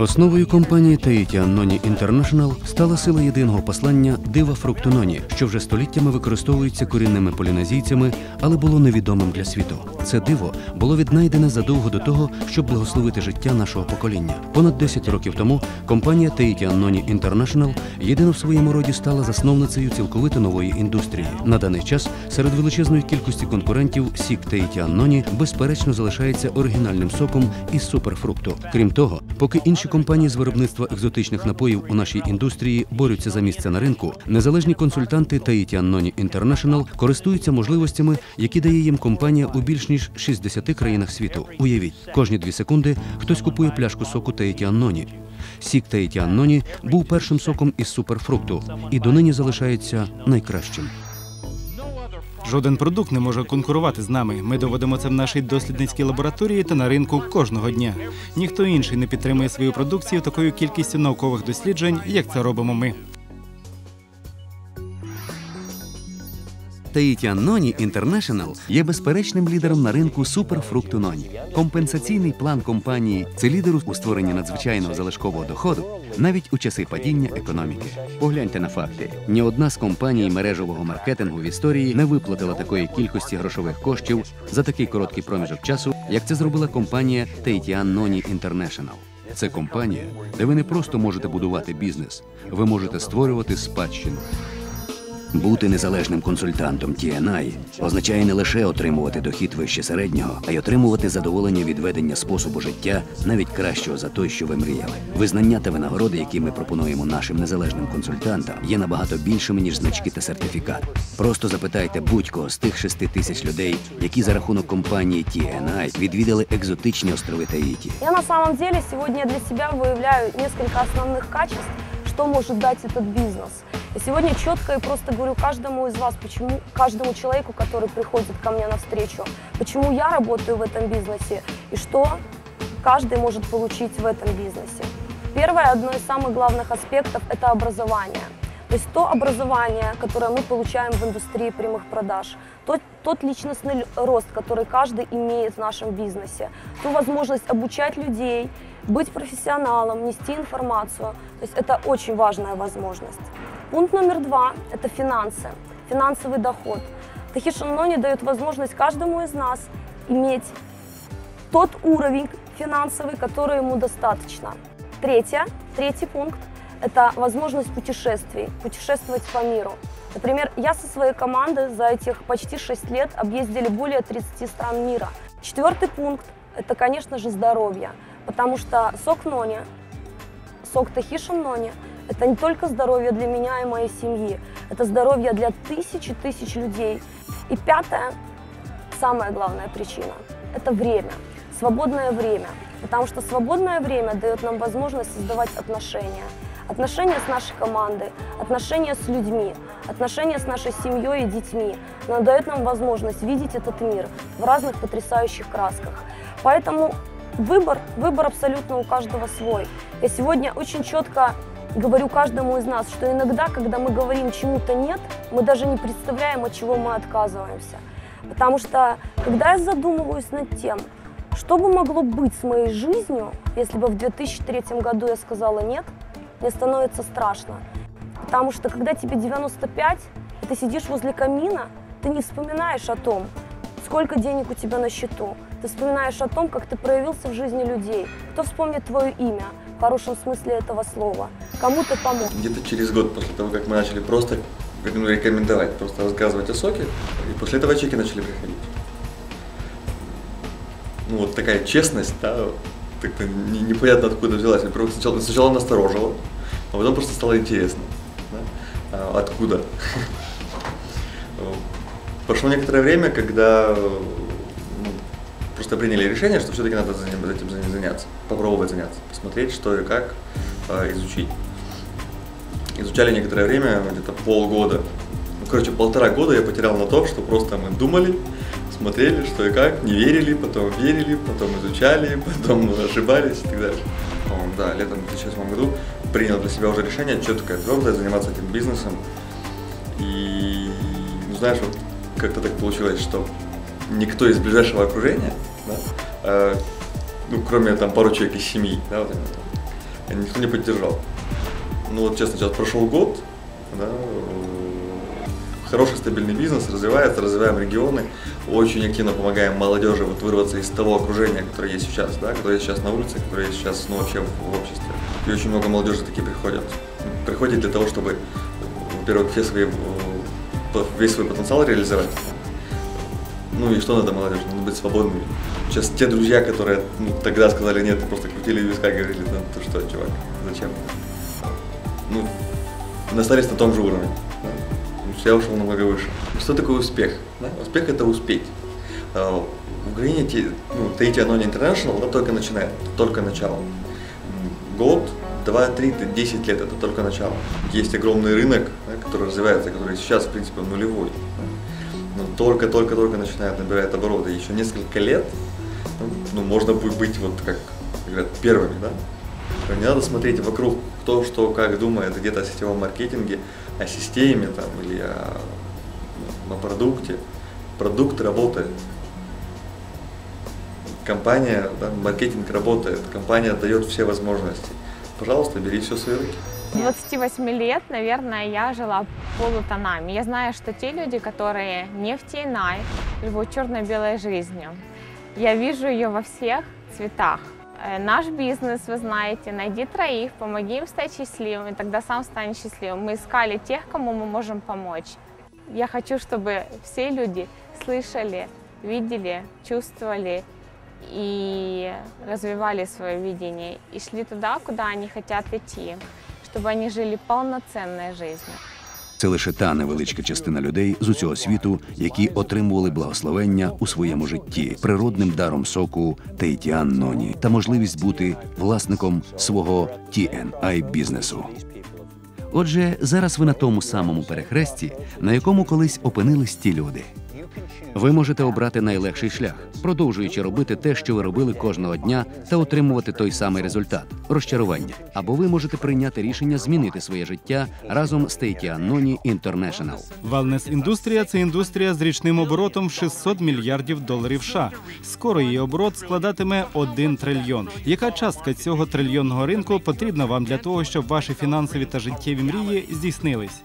Основою компанії Таїті Анноні Інтернешнл стала сила єдиного послання дива фрукту ноні, що вже століттями використовується корінними полінезійцями, але було невідомим для світу. Це диво було віднайдене задовго до того, щоб благословити життя нашого покоління. Понад 10 років тому компанія Таїті Анноні Інтернешнл єдина в своєму роді стала засновницею цілковито нової індустрії. На даний час серед величезної кількості конкурентів сік Таїті Анноні безперечно залишається оригінальним соком із суперфрукту. Крім того, поки інші компанії з виробництва екзотичних напоїв у нашій індустрії борються за місце на ринку, незалежні консультанти Таїті Анноні Інтернешнл користуються можливостями, які дає їм компанія у більш ніж 60 країнах світу. Уявіть, кожні дві секунди хтось купує пляшку соку Таїті Анноні. Сік Таїті Анноні був першим соком із суперфрукту і донині залишається найкращим. Жоден продукт не може конкурувати з нами. Ми доводимо це в нашій дослідницькій лабораторії та на ринку кожного дня. Ніхто інший не підтримує свою продукцію такою кількістю наукових досліджень, як це робимо ми. Таїті Анноні Інтернешнл є безперечним лідером на ринку суперфрукту ноні. Компенсаційний план компанії це лідер у створенні надзвичайного залишкового доходу навіть у часи падіння економіки. Погляньте на факти: ні одна з компаній мережевого маркетингу в історії не виплатила такої кількості грошових коштів за такий короткий проміжок часу, як це зробила компанія Таїті Анноні Інтернешнл. Це компанія, де ви не просто можете будувати бізнес, ви можете створювати спадщину. Бути незалежним консультантом TNI означає не лише отримувати дохід вище середнього, а й отримувати задоволення від ведення способу життя навіть кращого за той, що ви мріяли. Визнання та винагороди, які ми пропонуємо нашим незалежним консультантам, є набагато більшими ніж значки та сертифікат. Просто запитайте будь-кого з тих шести тисяч людей, які за рахунок компанії TNI відвідали екзотичні острови Таїті. Я на самом деле сегодня для себя выявляю несколько основных качеств, что может дать этот бизнес. И сегодня четко и просто говорю каждому из вас, почему, каждому человеку, который приходит ко мне навстречу, почему я работаю в этом бизнесе и что каждый может получить в этом бизнесе. Первое, одно из самых главных аспектов – это образование. То есть то образование, которое мы получаем в индустрии прямых продаж, тот, тот личностный рост, который каждый имеет в нашем бизнесе, ту возможность обучать людей, быть профессионалом, нести информацию. То есть это очень важная возможность. Пункт номер два – это финансы, финансовый доход. Тахишин Нони дает возможность каждому из нас иметь тот уровень финансовый, который ему достаточно. Третье, третий пункт – это возможность путешествий, путешествовать по миру. Например, я со своей командой за этих почти 6 лет объездили более 30 стран мира. Четвертый пункт – это, конечно же, здоровье, потому что сок Нони, сок Тахишин Нони – это не только здоровье для меня и моей семьи, это здоровье для тысячи тысяч людей. И пятое, самая главная причина – это время, свободное время. Потому что свободное время дает нам возможность создавать отношения. Отношения с нашей командой, отношения с людьми, отношения с нашей семьей и детьми. Она дает нам возможность видеть этот мир в разных потрясающих красках. Поэтому выбор, выбор абсолютно у каждого свой. Я сегодня очень четко говорю каждому из нас, что иногда, когда мы говорим чему-то нет, мы даже не представляем, от чего мы отказываемся. Потому что, когда я задумываюсь над тем, что бы могло быть с моей жизнью, если бы в 2003 году я сказала нет, мне становится страшно. Потому что, когда тебе 95, и ты сидишь возле камина, ты не вспоминаешь о том, сколько денег у тебя на счету. Ты вспоминаешь о том, как ты проявился в жизни людей. Кто вспомнит твое имя, в хорошем смысле этого слова. Кому ты помог. Где-то через год после того, как мы начали просто ну, рекомендовать, просто рассказывать о соке, и после этого чеки начали приходить. Ну вот такая честность, да, как-то не- непонятно откуда взялась. Во-первых, сначала, сначала насторожило, а потом просто стало интересно. да, а, откуда? Прошло некоторое время, когда просто приняли решение, что все-таки надо этим за- заняться, попробовать заняться, посмотреть, что и как, а, изучить. Изучали некоторое время, где-то полгода. Ну, короче, полтора года я потерял на то, что просто мы думали, смотрели, что и как, не верили, потом верили, потом изучали, потом ошибались и так дальше. По-моему, да, летом 2008 году принял для себя уже решение четкое, твердое, заниматься этим бизнесом. И, ну, знаешь, вот как-то так получилось, что никто из ближайшего окружения, да, э, ну, кроме там пару человек из семьи, да, вот никто не поддержал. Ну вот честно, сейчас прошел год, да, хороший стабильный бизнес, развивается, развиваем регионы, очень активно помогаем молодежи вот вырваться из того окружения, которое есть сейчас, да, которое есть сейчас на улице, которое есть сейчас ну, вообще в, в обществе. И очень много молодежи такие приходят. Приходят для того, чтобы, во-первых, все свои, весь свой потенциал реализовать. Ну и что надо молодежи? Надо быть свободными. Сейчас те друзья, которые ну, тогда сказали нет, просто крутили виска, говорили, ну ты что, чувак, зачем? Ну, остались на том же уровне я ушел намного выше. Что такое успех? Да? Успех это успеть. А, в Украине ну, Tahiti Anoni International да, только начинает, только начало. Год, два, три, десять лет это только начало. Есть огромный рынок, да, который развивается, который сейчас, в принципе, нулевой. Только-только-только начинает набирать обороты. Еще несколько лет ну, ну, можно будет быть, вот как говорят, первыми. Да? Не надо смотреть вокруг, кто что как думает где-то о сетевом маркетинге, о системе там, или о, о продукте. Продукт работает. Компания, да, маркетинг работает, компания дает все возможности. Пожалуйста, бери все свои руки. 28 лет, наверное, я жила полутонами. Я знаю, что те люди, которые нефтяной, живут черно-белой жизнью. Я вижу ее во всех цветах. Э, наш бизнес, вы знаете, найди троих, помоги им стать счастливыми, тогда сам станет счастливым. Мы искали тех, кому мы можем помочь. Я хочу, чтобы все люди слышали, видели, чувствовали и развивали свое видение, и шли туда, куда они хотят идти, чтобы они жили полноценной жизнью. Це лише та невеличка частина людей з усього світу, які отримували благословення у своєму житті, природним даром соку Тейтіан Ноні та можливість бути власником свого TNI бізнесу. Отже, зараз ви на тому самому перехресті, на якому колись опинились ті люди. Ви можете обрати найлегший шлях, продовжуючи робити те, що ви робили кожного дня, та отримувати той самий результат розчарування. Або ви можете прийняти рішення змінити своє життя разом з Тейкіанноні International. Валнес індустрія це індустрія з річним оборотом в 600 мільярдів доларів. США. скоро її оборот складатиме 1 трильйон. Яка частка цього трильйонного ринку потрібна вам для того, щоб ваші фінансові та життєві мрії здійснились?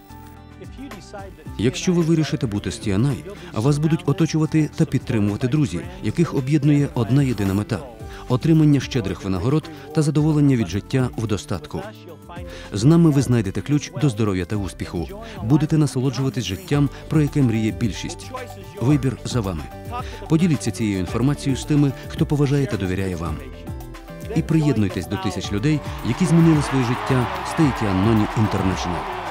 Якщо ви вирішите бути з TNI, вас будуть оточувати та підтримувати друзі, яких об'єднує одна єдина мета отримання щедрих винагород та задоволення від життя в достатку. З нами ви знайдете ключ до здоров'я та успіху. Будете насолоджуватись життям, про яке мріє більшість. Вибір за вами. Поділіться цією інформацією з тими, хто поважає та довіряє вам. І приєднуйтесь до тисяч людей, які змінили своє життя з Інтернешнл.